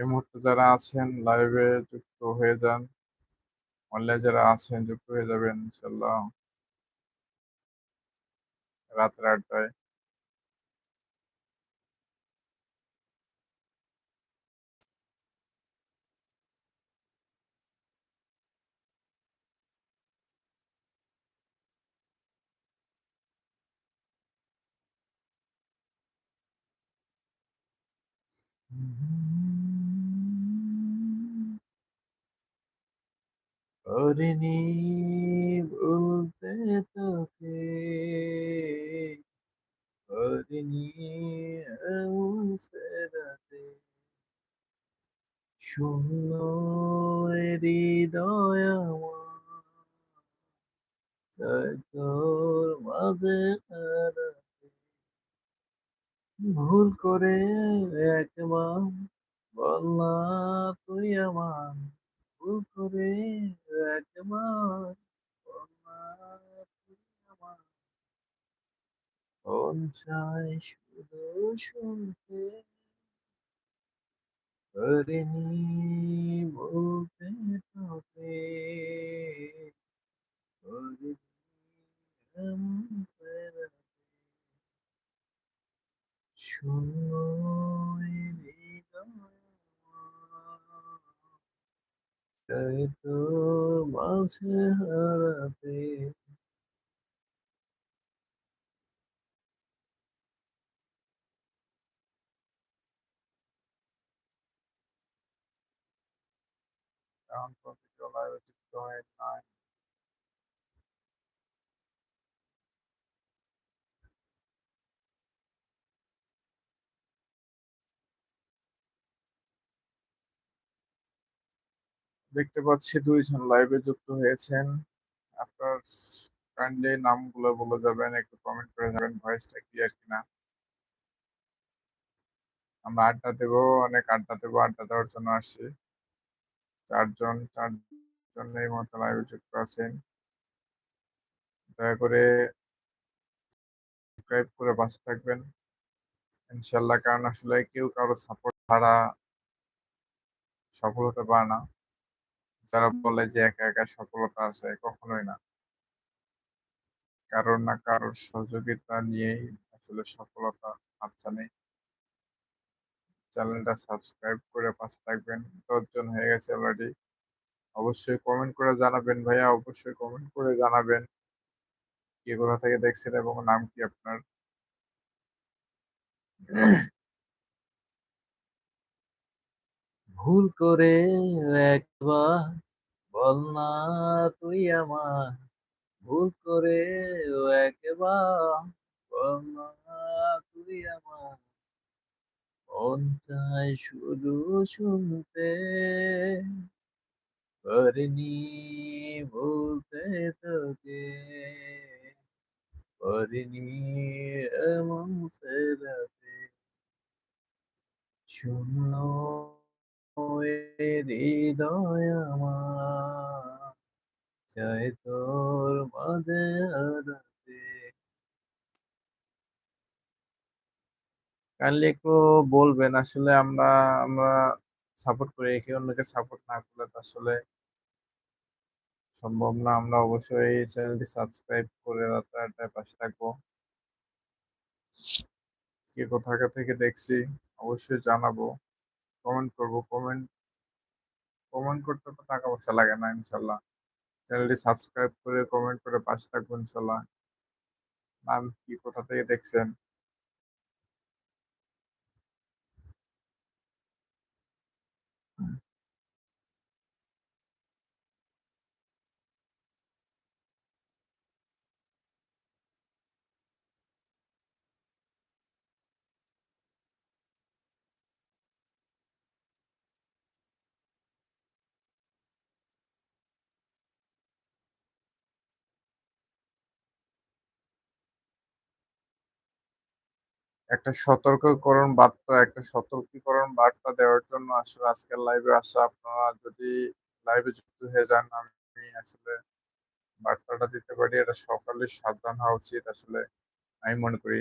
এই মুহূর্তে যারা আছেন লাইভে যুক্ত হয়ে যান। অনলাইনে যারা আছেন, যুক্ত হয়ে যাবেন ইনশাল্লাহ রাত্রে আটটায় করিনি বলতে তোকে করিনি এমন ফেরাতে শূন্য হৃদয় তোর মাঝে ভুল করে একবার বল না তুই আমার ভুল করে একবার বল না তুই আমার মন চায় শুধু শুনতে পারিনি বলতে তোকে করিনি এমন ফেরাতে শূন্য এ হৃদয় আমার চাই তোর মাঝে হারাতে এখন প্রতিটা লাইভে যুক্ত হয়ে নাই দেখতে পাচ্ছি দুইজন লাইভে যুক্ত হয়েছেন। আপনার কাইন্ডলি নামগুলো বলে যাবেন, একটু কমেন্ট করে যাবেন ভয়েসটা ক্লিয়ার কিনা। আমরা আড্ডা দেবো, অনেক আড্ডা দেবো, আড্ডা দেওয়ার জন্য আসছি। চারজন চারজন এই মতো লাইভে যুক্ত আছেন। দয়া করে সাবস্ক্রাইব করে পাশে থাকবেন। ইনশাল্লাহ কারণ আসলে কেউ কারও সাপোর্ট ছাড়া সফল হতে পারে না। যারা বলে যে একা একা সফলতা আছে, কখনোই না। কারোর না কারোর সহযোগিতা নিয়েই আসলে সফলতা হাতছানি চ্যানেলটা সাবস্ক্রাইব করে পাশে থাকবেন। দশজন হয়ে গেছে অলরেডি অবশ্যই কমেন্ট করে জানাবেন ভাইয়া, অবশ্যই কমেন্ট করে জানাবেন। কে কোথা থেকে দেখছেন এবং নাম কি আপনার? ভুল করে একবার বল না তুই আমার। ভুল করে একবার চায় শুধু শুনতে পারিনি বলতে তোকে। পারিনি এমন ফেরাতে। শূন্য এ হৃদয় তোর মাঝে কাইন্ডলি একটু বলবেন। আসলে আমরা আমরা সাপোর্ট করি, একে অন্যকে সাপোর্ট না করলে তো আসলে সম্ভব না। আমরা অবশ্যই চ্যানেলটি সাবস্ক্রাইব করে রাত্রে আটটায় পাশে থাকব। কে কোথা থেকে দেখছি, অবশ্যই জানাব। কমেন্ট করব কমেন্ট কমেন্ট করতে তো টাকা পয়সা লাগে না, ইনশাল্লাহ। চ্যানেলটি সাবস্ক্রাইব করে কমেন্ট করে পাশে থাকব, ইনশাল্লাহ। নাম কি, কোথা থেকে দেখছেন? একটা সতর্কীকরণ বার্তা একটা সতর্কীকরণ বার্তা দেওয়ার জন্য আসলে আজকের লাইভে আসা আপনারা যদি লাইভে যুক্ত হয়ে যান আমি আসলে বার্তাটা দিতে পারি। এটা সকালে সাবধান হওয়া উচিত আসলে আমি মনে করি।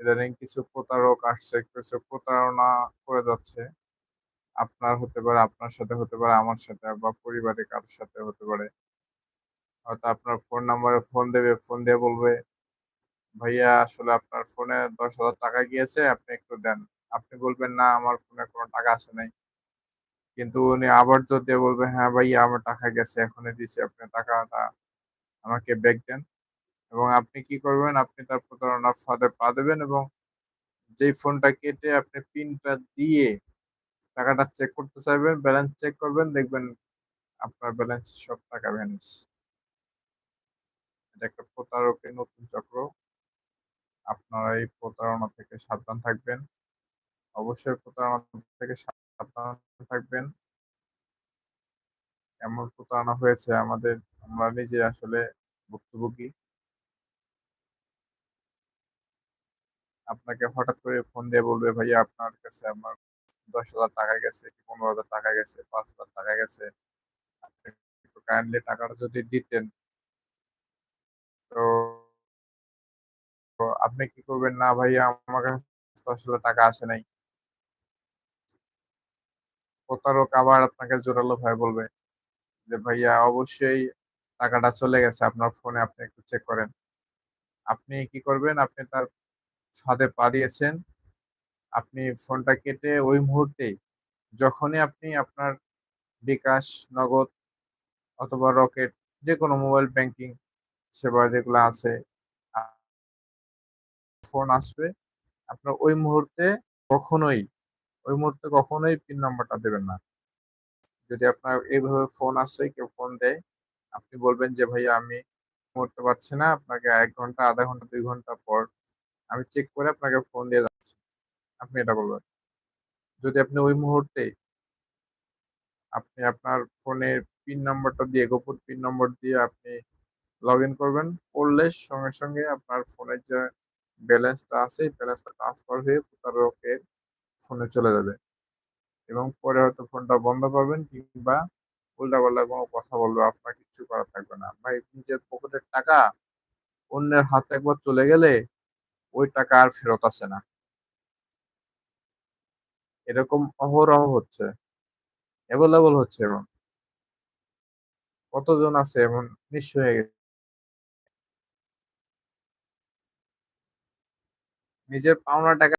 ইদানিং কিছু প্রতারক আসছে কিছু প্রতারণা করে যাচ্ছে। আপনার হতে পারে, আপনার সাথে হতে পারে, আমার সাথে বা পরিবারের কারোর সাথে হতে পারে। হয়তো আপনার ফোন নাম্বারে ফোন দেবে, ফোন দিয়ে বলবে, "ভাইয়া আসলে আপনার ফোনে ৳১০,০০০ গিয়েছে, আপনি একটু দেন।" আপনি বলবেন, "না, আমার ফোনে কোনো টাকা আসে নাই।" কিন্তু উনি আবার জোর দিয়ে বলবে, "হ্যাঁ ভাইয়া আমার টাকা গেছে, এখনই দিছি, আপনি টাকাটা আমাকে ব্যাক দেন।" এবং আপনি কি করবেন? আপনি তার প্রতারণার ফাঁদে পা দেবেন এবং যেই ফোনটা কেটে আপনি পিনটা দিয়ে টাকাটা চেক করতে চাইবেন, ব্যালেন্স চেক করবেন, দেখবেন আপনার ব্যালেন্স সব টাকা ভ্যানিশ। এটা একটা প্রতারকের নতুন চক্র। আপনারা এই প্রতারণা থেকে সাবধান থাকবেন। অবশ্যই প্রতারণা থেকে সাবধান থাকবেন। এমন প্রতারণা হয়েছে আমাদের, আমরা নিজে আসলে ভুক্তভোগী। আপনাকে হঠাৎ করে ফোন দিয়ে বলবে, "ভাইয়া আপনার কাছে আমার ৳১০,০০০ গেছে, কি ৳১৫,০০০ গেছে, ৳৫,০০০ গেছে। আপনি একটু কাইন্ডলি টাকাটা যদি দিতেন" তো আপনি কি করবেন? "না ভাইয়া আমার কাছে আসলে টাকা আসে নাই।" প্রতারক আবার আপনাকে জোরালোভাবে বলবে যে, "ভাইয়া অবশ্যই টাকাটা চলে গেছে আপনার ফোনে, আপনি একটু চেক করেন।" আপনি কি করবেন? আপনি তার ফাঁদে পা দিয়েছেন। আপনি ফোনটা কেটে ওই মুহূর্তেই যখনই আপনি আপনার বিকাশ, নগদ অথবা রকেট যেকোনো মোবাইল ব্যাংকিং সেবা যেগুলো আছে ফোন আসবে। আপনার ওই মুহূর্তে কখনোই, ওই মুহূর্তে কখনোই পিন নাম্বারটা দেবেন না। যদি আপনার এইভাবে ফোন আসে, কেউ ফোন দেয়, আপনি বলবেন যে, "ভাইয়া আমি মুহূর্তে পারছি না। আপনাকে এক ঘণ্টা, আধা ঘণ্টা, দুই ঘণ্টা পর আমি চেক করে আপনাকে ফোন দিয়ে যাচ্ছি।" আপনি এটা বলবেন। যদি আপনি ওই মুহূর্তে আপনি আপনার ফোনের পিন নাম্বারটা দিয়ে গোপন পিন নম্বর দিয়ে আপনি লগইন করবেন। করলে সঙ্গে, সঙ্গে আপনার ফোনের যে ব্যালেন্সটা আছে, ব্যালেন্সটা ট্রান্সফার হয়ে প্রতারকের ফোনে চলে যাবে। এবং পরে হয়তো ফোনটা বন্ধ পাবেন কিংবা উল্টাপাল্টা কোনো কথা বলবে, আপনার কিচ্ছু করার থাকবে না। ভাই নিজের পকেটের টাকা অন্যের হাতে একবার চলে গেলে ওই টাকা আর ফেরত আসে না। এরকম অহরহ হচ্ছে। এভেইলেবল হচ্ছে এবং কতজন আছে এমন নিঃস্ব হয়ে গে নিজের পাওনা টাকা